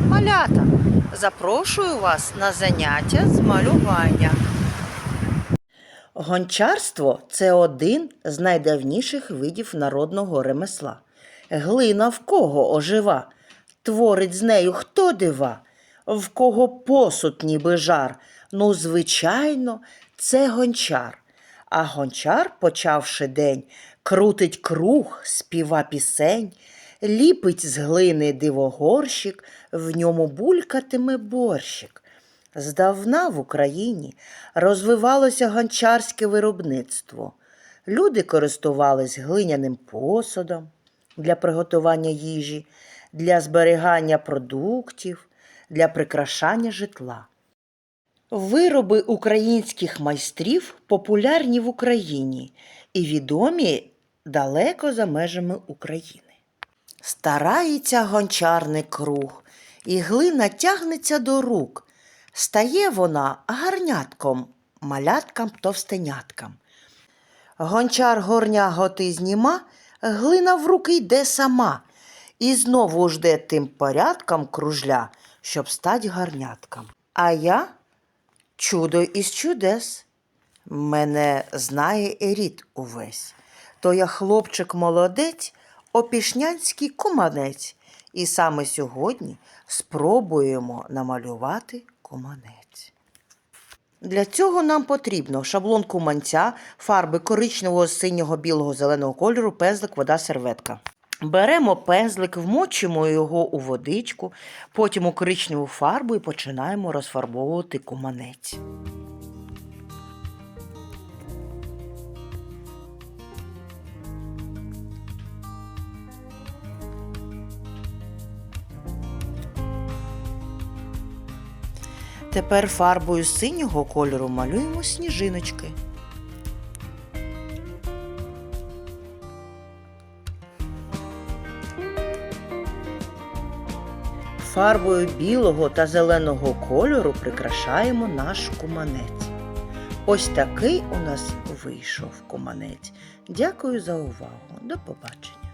Малята, запрошую вас на заняття з малювання. Гончарство це один з найдавніших видів народного ремесла. Глина в кого ожива, творить з нею хто дива, в кого посуд ніби жар. Ну, звичайно, це гончар. А гончар, почавши день, крутить круг, співа пісень, ліпить з глини дивогорщик, в ньому булькатиме борщик. Здавна в Україні розвивалося гончарське виробництво. Люди користувались глиняним посудом для приготування їжі, для зберігання продуктів, для прикрашання житла. Вироби українських майстрів популярні в Україні і відомі далеко за межами України. Старається гончарний круг, і глина тягнеться до рук. Стає вона гарнятком, маляткам товстеняткам. Гончар горня готи зніма, глина в руки йде сама, і знову жде тим порядком кружля, щоб стать гарнятком. А я чудо із чудес. Мене знає рід увесь. То я хлопчик молодець, опішнянський куманець. І саме сьогодні спробуємо намалювати куманець. Для цього нам потрібно шаблон куманця, фарби коричневого, синього, білого, зеленого кольору, пензлик, вода, серветка. Беремо пензлик, вмочимо його у водичку, потім у коричневу фарбу і починаємо розфарбовувати куманець. Тепер фарбою синього кольору малюємо сніжиночки. Фарбою білого та зеленого кольору прикрашаємо наш куманець. Ось такий у нас вийшов куманець. Дякую за увагу. До побачення.